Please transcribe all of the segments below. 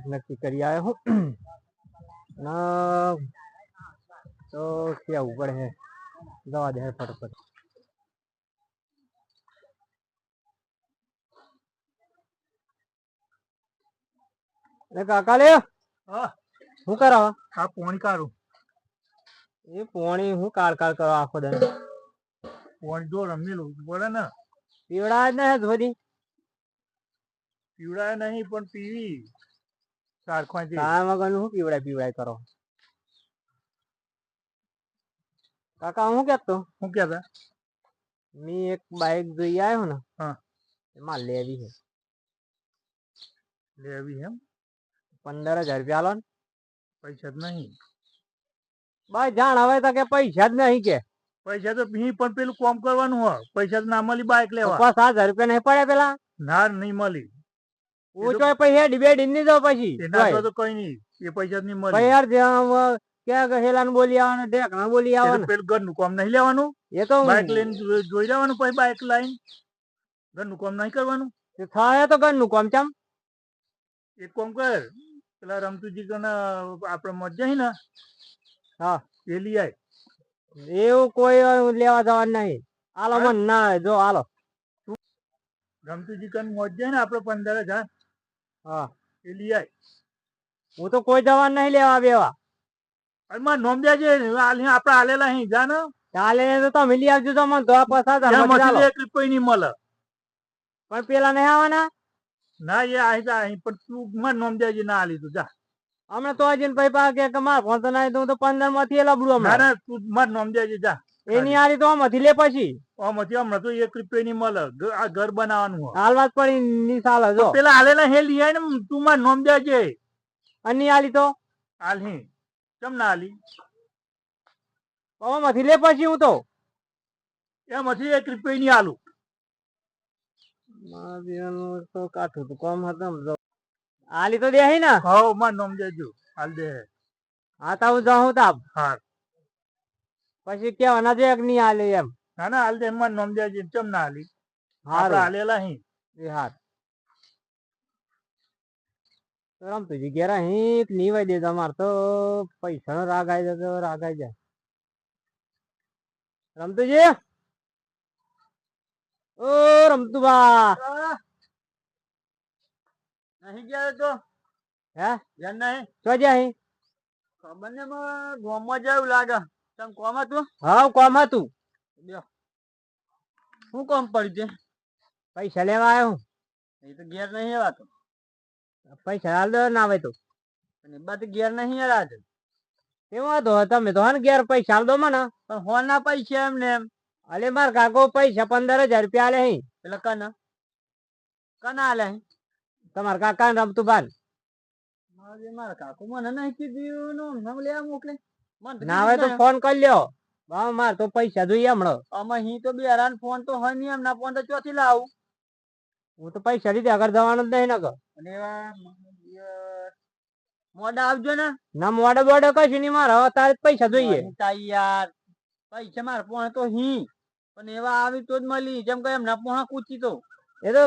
Bike નક્કી કરી આવ્યો હું. ના. તો કેવું પડે? હે જવા દે ફટફટ. એ કાકા લે હા. શું કરો? આ પોણી કાઢું. એ પોણી હું કાળ કાળ કરો આખો દન પોણી જો રમેલું. બોલે ને. પીવડાય જ ને બધી પીવડાય નહીં પણ પીવી. સારખવાથી કામ વગર શું પીવડાય પીવડાય કરો. કાકા હું કેતો? શું કહેતા મેં એક બાઈક જોઈ આવ્યો ને હા. એમાં લેવી છે. લેવી એમ? પંદર હજાર રૂપિયા આલો ને. પૈસા જ નહીં. બસ જાણ હવે તો કે પૈસા જ નહીં કે. પૈસા તો અહીં પણ પેલું કોમ કરવાનું હોય. પૈસા તો ના મળી બાઈક લેવા. પચાસ હજાર રૂપિયા નહીં પડે પેલા? ના નહીં મળી. ડિબેટની દો પછી એના તો કઈ નહીં. એ પૈસા જ મળી. યાર ક્યાં હેલા ને બોલી આવવાનું ઢેકણા બોલી આવવાનું. પેલું ઘરનું કામ નહીં લેવાનું. એ તો બાઈક લઈને જોઈ લેવાનું પછી બાઈક લઈને. ઘરનું કામ નહીં કરવાનું. થાય તો કામ ચમ એક કામ કર. પેલા રમતુજી કને આપણે મત જાય ને હા. એ લઈ આય. એવું કોઈ લેવા જવાનું નહીં. આલો? મન ના જો આલો રમતુજી કને મત જાય ને આપણે પંદર હજાર હા. એ લઈ આય. હું તો કોઈ જવાનું નહીં લેવા બેવા. અરે માં નોમ દેજે. આપણે હાલેલા અહીં જા ને. ચાલે તો તમે લઈ આવજો તો મને એક રૂપિયા નહીં મળે. પણ પેલા નહીં આવવાના? ના એ અહીં જા અહીં પણ તું માં નોમ દેજે ના આલી તું જા. હમણાં તો હજી પાસે કે માર ફોન તો તો પંદરમાંથી લબડું હમણાં. તું મારે નોમ દેજે જા. એની આરી તો હતી લે પછી. આમાંથી હમણાં તો એક રૂપિયા ની મળે. આ ઘર બનાવવાનું હાલ વાત પડી ની સાલ હજો. પેલા હાલેલા હે લઈ આય ને તું માં નોમ દેજે. અની આલી તો? હાલ હી. ચમ ના આલી? આમાંથી લે પછી હું તો. એમાંથી એક રૂપિયો ની આલું. તો કાઠું તો કોમ હતું આલી તો દે ને. હો માં નોમ દેજો. હાલ દે હા. તો હું જાઉં તાપ હા પછી કેવાના છે કે નહીં આલે એમ. ના ના હાલ દે માં નોમ દેજે ચમ ના હાલી? હારું. હાલેલા હી. એ હાર. તો રમતુજી ઘેર અહીં નીવાઈ દે તમાર તો. પૈસા નો રાગ આવી જાય રાગ આવી જાય. રમતુજી? ઓ રમતુબા નહીં ગયા તો? હે? જન નહીં? તો જાય ખબર ને ગોમાં જેવું લાગે. તમ કોમ હતું? હા કોમ હતું. શું કોમ પડ્યું છે? પૈસા લેવા આવ્યો હું. એ તો ઘેર નહીં આવ્યા તો પૈસા હાલ દો ના આવે તો. અને બા તો ઘેર નહીં છે એમાં તો તમે તો હે ને ઘેર પૈસા હાલ દો મને. પણ હોના પૈસા એમ ને એમ. અલે માર કાકો પૈસા પંદર હજાર રૂપિયા આલે અહીં એટલે કના? કના આલે તમાર કાકા ને. મારે મારા કાકુ મને નહીં કીધું નો નામ લેવા મોકલે. ના આવે તો ફોન કરી લ્યો. બા માર તો પૈસા જોઈએ હમણાં. અમે હી તો બે હરાન ફોન તો હોય નહીં એમના ફોન તો ચોથી લાવું. હું તો પૈસા લીધે આગળ જવાનું જ નહીં નકર. અને મોડા આવજો ને. ના મોડે બોડા કશું નહીં મારે હવે તારે પૈસા જોઈએ. યાર પૈસા મારા પોણે તો હી. પણ એવા આવી તો જ મળી. જેમ કે એમના પોણા કૂચી તો. એ તો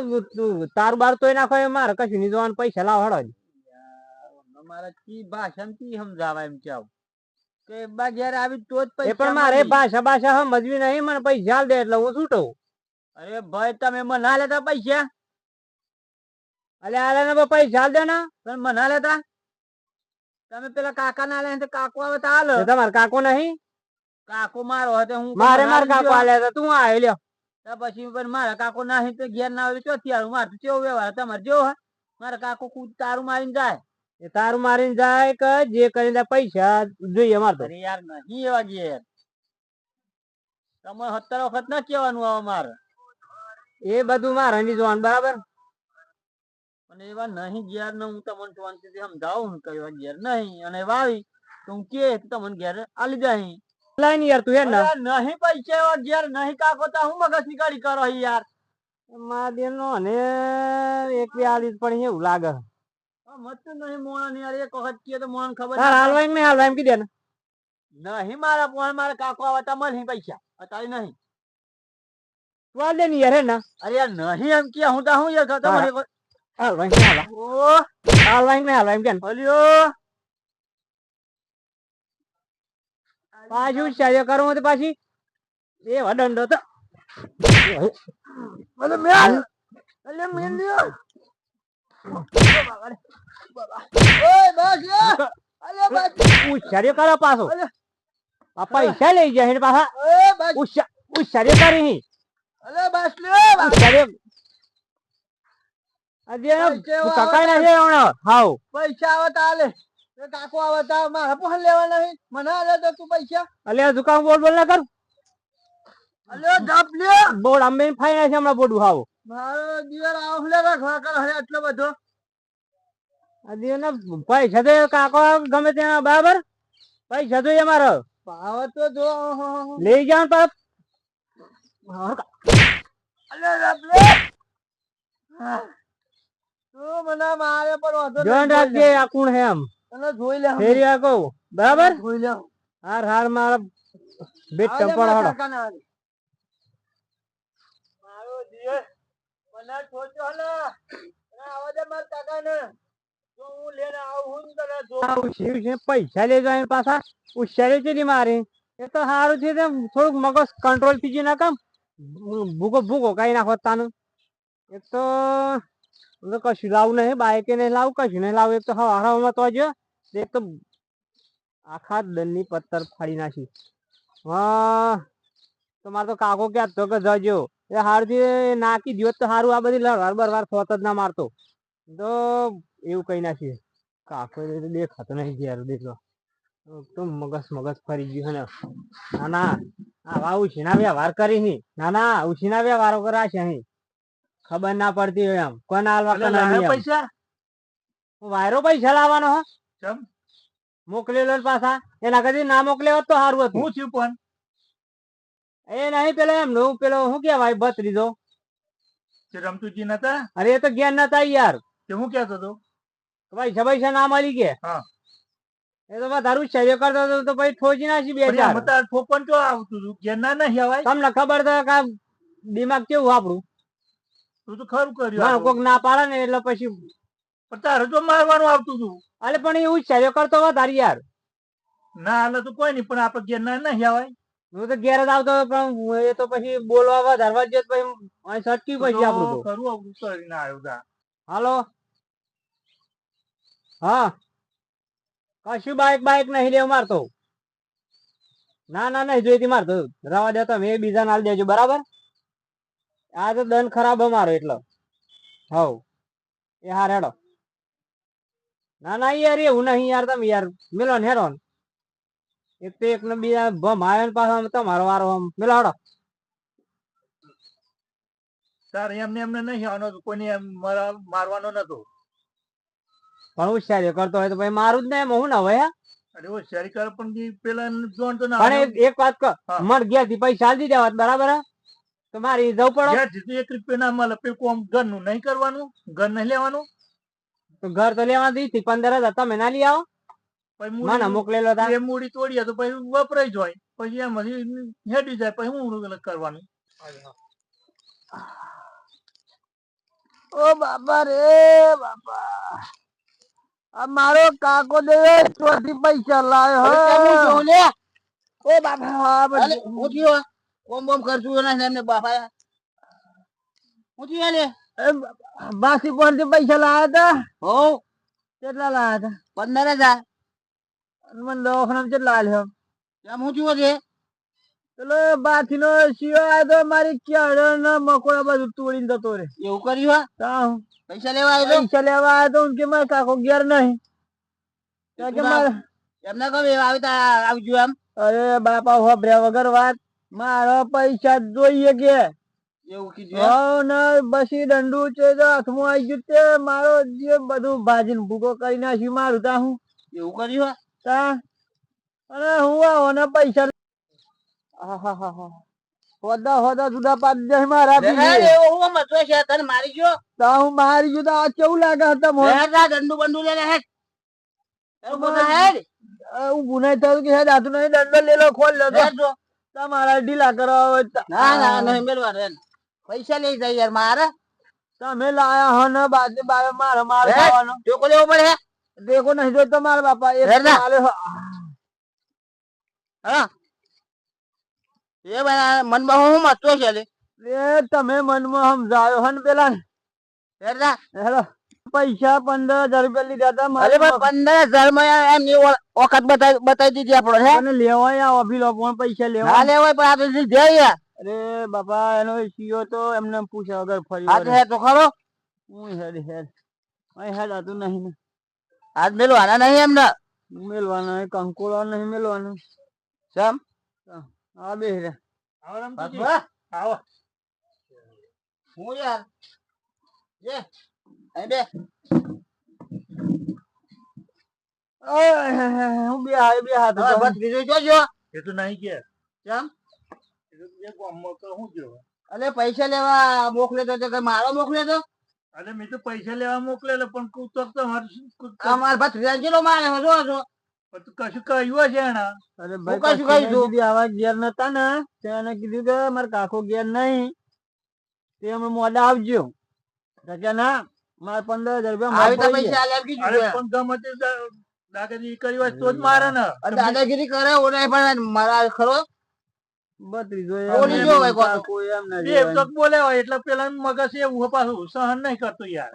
તાર બાર તોય નાખો એ મારે કશું નહીં જોવાનું પૈસા લાવ હળો મારા કી ભાષણ કી સમજાવા એમ કેવું કે બા ઘેર આવી તો જ પૈસા પણ મારે મળી. ભાષા ભાષા સમજવી નહીં મને પૈસા દે એટલે હું છૂટો અરે ભાઈ તમે મને ના લેતા પૈસા? અલે આલે ને પૈસા દે ને. તમે મને ના લેતા? તમે પેલા કાકા ના લે કાકો આવે તો હાલ. તમારે કાકો નહીં. કાકો મારો હતો હું મારે માર કાકો આલે તો તું આવી લ્યો. તો પછી પણ મારા કાકો નાહી તો ઘેર ના આવે ચોથી આવું મારે તો વ્યવહાર તમારે જેવો હોય? મારા કાકો કૂદ તારું મારીને જાય. એ તારું મારીને જાય કે જે કરીને પૈસા જોઈએ મારે તો. યાર નહીં એવા ઘેર. તમે સત્તર વખત ના કેવાનું આવે મારે. એ બધું મારે નહીં જોવાનું બરાબર? અને એવા નહીં ઘેર ને હું તમને શાંતિથી સમજાવું હું એવા ઘેર નહીં. અને એવા આવી તો હું કે તમને ઘેર આલી જાય લાઈ યાર તું હે ના. નહીં પૈસા એવા ઘેર નહીં કાકો તો હું મગજ નીકળી કરો યાર. મા નો અને એક બે આલી પણ એવું લાગે. મત નહીં મોણા યાર એક વખત કહે તો મોણ ખબર તાર ના હાલવા એમ નહીં હાલવા ને નહીં મારા પોણ મારા કાકો આવે મળે પૈસા. અત્યારે નહીં. તું હાલ યાર હે અરે યાર નહીં એમ કે હું તો હું યાર હા. તમારે હાલવા હાલવા ઓ હાલવા એમ હાલવા કે હલ્યો. પાછું ચાલ્યો કરવું તો પાછી. એ વડંડો તો. મેં મેલ. અલે મેલ ઉછાર્યો કરો પાછો. અલે. આ લઈ જાય પાછા. ઓય બસ ઉછા ઉછાર્યો કરી અલે બસ. લ્યો ઉછાર્યો આજે ના છે હમણાં હાવ પૈસા આવે તો કાકો આવે તો મારા પણ લેવાના નહીં મને આલે તો તું પૈસા. અલ્યા દુકાન બોલ બોલ ના કર. અલે લ્યો બોર્ડ અમે છે હમણાં બોડું હાવ મારો દિયર આવું લે રાખવા કર હરે આટલો બધો. પૈસા તો કાકો ગમે ત્યાં બરાબર? પૈસા તો મારો ભાવ તો જો લઈ જાવ પર અલે જપ તું મને મારે પર વાંધો જોન રાખજે આ કોણ હે એમ તને જોઈ લે ફેરી આ કહું. બરાબર? જોઈ લે હાર હાર મારા બેટ આવજે ચંપડ મારા હાડો. મારો મને ઠોચો હલે અને આવા દે મારા કાકાને. જો પૈસા લઈ પાછા. છે ની એ તો સારું મગજ કંટ્રોલ ગયું ના કામ ભૂકો ભૂકો કઈ નાખો તાનું. એક તો કશું લાવું નહીં. બાઈકે નહીં લાવું, કશું નહીં લાવું. એક તો હવા, હવામાં તો જો. એક તો આખા દનની પથ્થર ફાડી નાખી. હા તો મારે તો કાકો ક્યાં તો કે જજો. એ હારથી નાખી દ્યો તો સારું આ બધી લડવાર બરવાર થોત જ ના મારતો. તો એવું કઈ નાખીએ કાકો દેખાતો નહીં ઘેર દેખો તો મગજ મગજ ફરી ગયું ને. ના ના આવા ઉછીના વ્યવહાર કરી નહીં ના ના ઉછીના વ્યવહારો કરા છે અહીં ખબર ના પડતી હોય એમ. કોને હાલવા કોને પૈસા? વાયરો પૈસા લાવવાનો હો. ચમ? મોકલેલો પાછા. એના કદી ના મોકલે હોત તો સારું હતું. હું છું પણ? એ નહીં પેલો એમનું પેલો શું બત લીધો તે રમતુજી નતા? અરે એ તો જ્ઞાન નતા યાર. તે હું કેતો હતો પૈસા છે ના મળી કે? એ તો તારું શરીર કરતો હતો તો પછી ઠોચી નાખી બે ચાર. એમાં તો આવતું હતું કે ના ના આવાય? તમને ખબર તો કે દિમાગ કેવું આપણું? તું તો ખરું કર્યું કોક ના પાડે ને એટલે પછી પણ તારે તો મારવાનું આવતું હતું અરે પણ એવું શરીર કરતો હોય તારી યાર. ના એટલે તો કોઈ નહીં પણ આપણે ઘેરના ના આવાય. હું તો ઘેર જ આવતો પણ એ તો પછી બોલવા વધારવા જ પછી સટકી પછી આપણું ખરું આવું કરીને આવ્યો હાલો. હા. કશું બાઈક બાઈક નહીં લેવું મારતો ના ના, નહીં જોઈતી મારતો રવા દે તમે એ બીજા નાલ દેજો, બરાબર? આ તો દન ખરાબ હે મારો એટલો. હવ. એ હાર હેડો. ના ના, યાર, એવું નહીં યાર તમે યાર. મેલો ને હેરો એક તો એક ને બીજા ભમ આવે ને પાછો તમારો વારો આમ. મેલો હડો. સર એમને એમને નહીં આવવાનો. કોઈને મારવાનો નતો. પણ હોશિયારી કરતો હોય તો ભાઈ મારું જ ને હું ના હોય અરે ઓ કર પણ પેલા જોન તો ના પણ એક- વાત કર મન ઘેરથી પૈસા આલી દીધા બરાબર તો મારી જવું પડે ઘેર જીતું એક રૂપિયા ના મળે પેલું કોમ ઘરનું નહીં કરવાનું? ઘર નહીં લેવાનું? તો ઘર તો લેવા દી પંદર હજાર તમે ના લઈ આવો. પછી મને મૂડી- મોકલેલો તા. એ મૂડી તોડીએ તો પછી વપરાઈ જાય પછી એમ હેડી જાય પછી હું કરવાનું? ઓ બાપા રે બાપા મારો કાકો દે ચોથી પૈસા લાવ્યો ઓ બાપા અલે, હું થયો? કોમ બોમ કરશું એના એમને બાપા. હું થયો લે બાસી પણ પૈસા લાવ્યા હતા હો કેટલા લાવ્યા પંદર હજાર. હતા મને દવાખાના કેટલા આલ્યો એમ હું થયો છે? પેલો બાથી નો શિયો આવ્યો તો મારી ક્યારે ને મકોડા બધું તોડીને જતો રે. એવું કર્યું હા? પૈસા લેવા આવ્યો પૈસા લેવા આવ્યો તો કે મારે કાકો ઘેર નહીં. કે મારે એમને કહું એવા આવતા આવજો એમ. અરે બાપા હોભર્યા વગર વાત. મારો પૈસા જોઈએ કે. એવું કીધું? ને બસી દંડુ છે તો હાથમાં આવી ગયું તે મારો જે બધું ભાજીને ભૂકો કરી નાખ્યું મારું તા હું એવું કર્યું તા અને હું આવો પૈસા આહાહાહા. હોદા હોદા જુદા પાડી દે મારા લે, બીજે. હું મચો છે તને મારી ગયો તા હું મારી ગયું તા કેવું લાગે હતા મોં? લે, દંડુ બંડુ લે લે, હેડ. તારું પોતા હેડ. હું ગુનાઈ થયું કે હેડ હાથું નહીં દંડો લેલો ખોલ લો હેડ જો. તમારા ઢીલા કરવા ના ના નહીં મેળવા રે પૈસા લઈ જાય યાર મારે તમે લાયા હો બાદ બાજુ મારે માર? ખાવાનો લેવો પડે દેખો નહીં જોઈતો મારા બાપા હો. એ ભાઈ મનમાં હું મસ્તો છે એ તમે મનમાં સમજાયો હે ને પેલા. ને. હેલો પૈસા પંદર હજાર રૂપિયા લીધા હતા અરે ભાઈ પંદર હજારમાં એમની વખત બતાવી બતાવી દીધી આપડે હે? અને લેવાય આ ભી લોકો પૈસા ના લેવાય પણ આ તો લીધે યાર અરે બાપા એનો સીઓ તો એમને પૂછ્યા વગર ફરી આ તો હે તો ખરો. હું હેડ હેડ. અહીં હેડ હતું નહીં આજ મેલવાના નહીં એમને? મેલવાના કંકોળો નહીં મેલવાનું. સમ આ બે રે. આવો હું યાર? જે અહીં બે. ઓય, હું બે હાથ બે હાથ બસ બીજું જોજો એ તો નહીં કે અરે પૈસા લેવા મોકલે તો તે મારો મોકલે તો? અરે મેં તો પૈસા લેવા મોકલેલો પણ કૂતક તો મારે શું કૂતક- આ મારા ભત્રીજા જેલો મારે હો, જો જો પણ તું કશું કહ્યું છે એના અરે ભાઈ કશું કશું કહી દઉં. કીધું આવા ઘેર નતા ને તેને કીધું કે મારે કાકો ઘેર નહીં. તે અમે મોડા આવજો. કે ના મારે પંદર હજાર રૂપિયા દાદાગીરી કરી હોય તો જ મારે ને. દાદાગીરી કરે ઓને પણ મારા ખરો? બત્રીસો બોલી હોય એટલે પેલા મગજ એવું પાછું સહન નહીં કરતું યાર.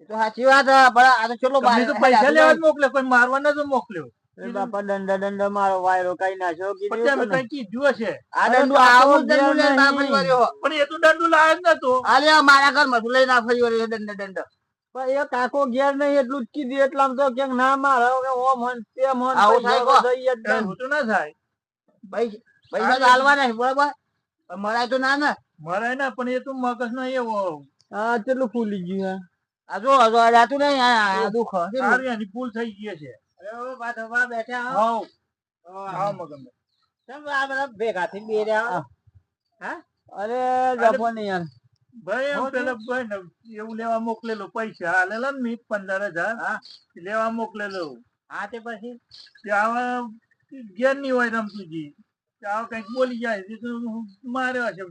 એ તો સાચી વાત પણ આ તો તમને પૈસા લેવા જ મોકલે કોઈ મારવા નતો મોકલ્યો. બાપા દંડા દંડા મારો વાયરો કઈ નાખ્યો કીધું કઈ કીધું હશે? આ દંડુ આવું દંડુ લઈને ના ફરી વળ્યો. પણ એ તો દંડુ લાવે જ નતો. આલે મારા ઘરમાં તું લઈને ના ફરી વળ્યો દંડ દંડ. પણ એ કાકો ઘેર નહીં એટલું જ કીધું એટલામાં તો ક્યાંક ના મારો. કે ઓમ હન તેમ હન આવું થાય તો ના થાય. પૈસા પૈસા તો હાલવા નહીં બરોબર. મરાય તો ના ને. મરાય ના પણ એ તો મગજ નો એવો હા કેટલું ફૂલી ગયું હે. આ જો આ જાતું નહીં આ દુખ. એની ભૂલ થઈ ગઈ છે. બેઠા ભેગા થઈ બે રહ્યા અરે જપો નહીં યાર. ભાઈ એમ પેલા ભાઈ ને એવું લેવા મોકલેલો પૈસા. હાલેલા ને મી પંદર હજાર લેવા મોકલેલો. હા તે પછી? ત્યાં ગેરની હોય રમતુજી ત્યાં કંઈક બોલી જાય માર્યો છે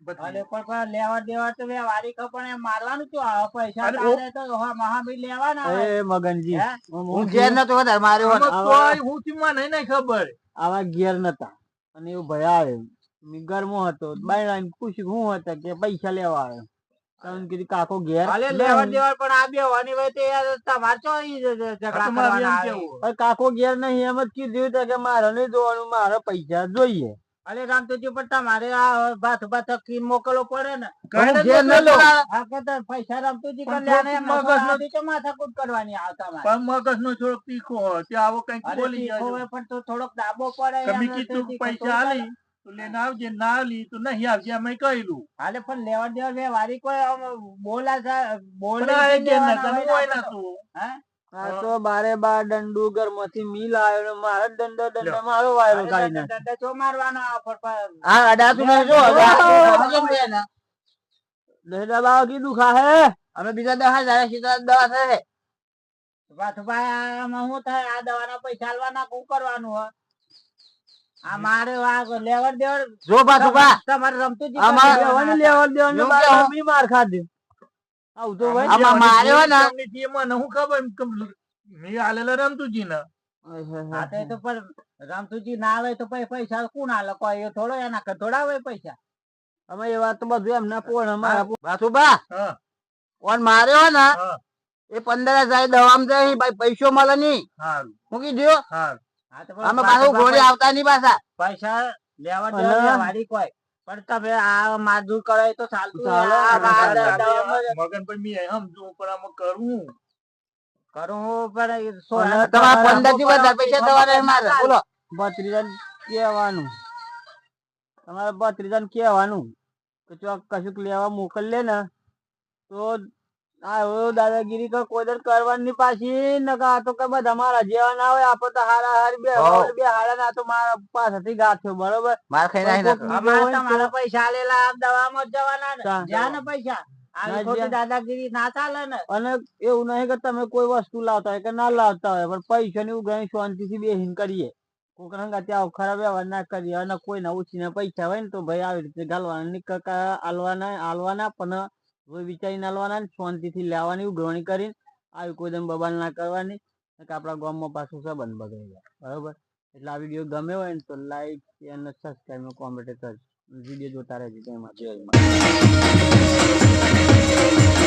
પણ લેવા દેવા તો વારી પણ મારવાનું આવે? પૈસા તો હા લેવાના એ મગનજી હું? હું ઘેર નતો વધારે માર્યો કોઈ હું થી મને નહીં ખબર. આવા ઘેર નતા. અને એવું ભયા આવ્યો મેં ઘરમાં હતો બાયણા આઈને પૂછ્યું હું હતા કે પૈસા લેવા આવ્યો કારણ કે કાકો ઘેર લેવા દેવા પણ આ બે વાની હોય તો તમારે ચો ઝઘડા કરવાના કાકો ઘેર નહીં એમ જ કીધું કે મારે નહીં જોવાનું મારે પૈસા જોઈએ. અરે રામતુજી પણ તમારે આ ભાત ભાત કી મોકલવો પડે ને. કઈ હું કે પૈસા રામતુજી કલ્યાણ મગજ નો- તો માથાકૂટ કરવાની આવતા પણ મગજ નો થોડોક તીખો હોય તે આવો કંઈક બોલી હોય પણ તો થોડોક દાબો પડે તમે કીધું પૈસા આલી તો લઈને આવજે ના આલી તો નહીં આવજે અમે કહેલું. હાલે પણ લેવા દેવા વારી કોઈ બોલા બોલે હોય હું ને હોય આપણે તો. નતું. હે? આ તો બારે બાર દંડુ ઘરમાંથી મિલ આવ્યો ને મારો દંડો દંડો મારો વાયરો કાઢી નાખ. દંડો ચો મારવાનો હા અડા તું જો દહેડા બાવા કીધું ખા હે. અમે બીજા દવા જાય સીધા દવા વાથભાઈ આમાં શું થાય? આ દવાના પૈસા આલવાના શું કરવાનું હોય. આ મારે આ લેવડ દેવડ જો બાથુબા તમારે રમતું જ કેવું? બી માર ખાધું. આમાં માર્યો ને? તમને હું ખબર મેં આલેલા રમતુજી ને હા તો એ પણ રમતુજી ના આવે તો પછી પૈસા કોણ આલે? કોઈ એ થોડો એના કર થોડા આવે પૈસા. અમે એ વાત તો બધું એમના પોણ અમારા બાસુબા હા. કોણ માર્યો ને એ પંદર હજાર દવામ જાય ભાઈ પૈસો મળે નહીં. મૂકી દો અમે પાછું ઘોડે આવતા નહીં પાછા. પૈસા લેવા દેવા વાળી કોઈ. પણ તમે આ મારધૂર કરાય તો ચાલતું મગન પણ મેં સમજુ પણ આમાં કરું. કરું પણ તમારા પંદરથી વધારે પૈસા તમારે મારે બોલો. ભત્રીજાને કહેવાનું. તમારે કહેવાનું. કે ચોક કશુંક લેવા મોકલે ને તો આ દાદાગીરી કઈ કોઈ દર કરવાની પાછી. નકા આ તો કે બધા મારા જેવા ના હોય આપણે તો હારા હારી બે. બે હારા ના તો મારા પાસેથી ગાઠ્યો બરોબર? માર ખાઈ નાખી કોક બીજો હોય ને પૈસા લેલા આમ દવામાં જ જવાના જ્યાં ને પૈસા. ના. દાદાગીરી ના ચાલે ને. અને એવું નહીં કે તમે કોઈ વસ્તુ લાવતા હોય કે ના લાવતા હોય પણ પૈસાની ઉઘરાણી શાંતિથી બેહીને કરીએ. કોક રંગા ત્યાં ખરાબ વ્યવહાર ના કરીએ અને કોઈના ઉછીને પૈસા હોય ને તો ભાઈ આવી રીતે ગાલવાના ની કાકા આલવાના આલવાના પણ રોજ વિચારીને લેવાના ને લેવાની, ઉઘરાણી કરીને, આવી કોઈ દમ બબાલ ના કરવાની આપણા ગામમાં પાછું સંબંધ બગડી જાય. બરોબર? એટલે આ વીડિયો ગમે હોય ને, તો લાઈક અને સબસ્ક્રાઈબ કોમેન્ટ કરજો. વીડિયો જોતા રહેજો તેમાં જય માતા.